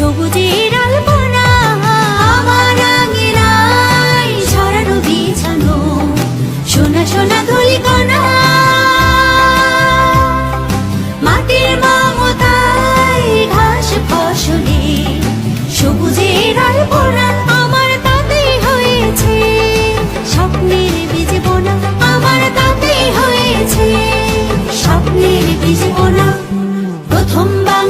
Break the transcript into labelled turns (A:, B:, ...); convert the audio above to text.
A: সবুজের আলপনা, আমার আঙিনায় ছড়ানো বিছানো, সোনা সোনা ধুলিকণা। মাটির মমতায় ঘাস ফসলে সবুজের আলপনা আমার তাতেই হয়েছে। স্বপ্নের বীজ বোনা আমার তাতেই হয়েছে। স্বপ্নের বীজ বোনা প্রথম বাংলাদেশ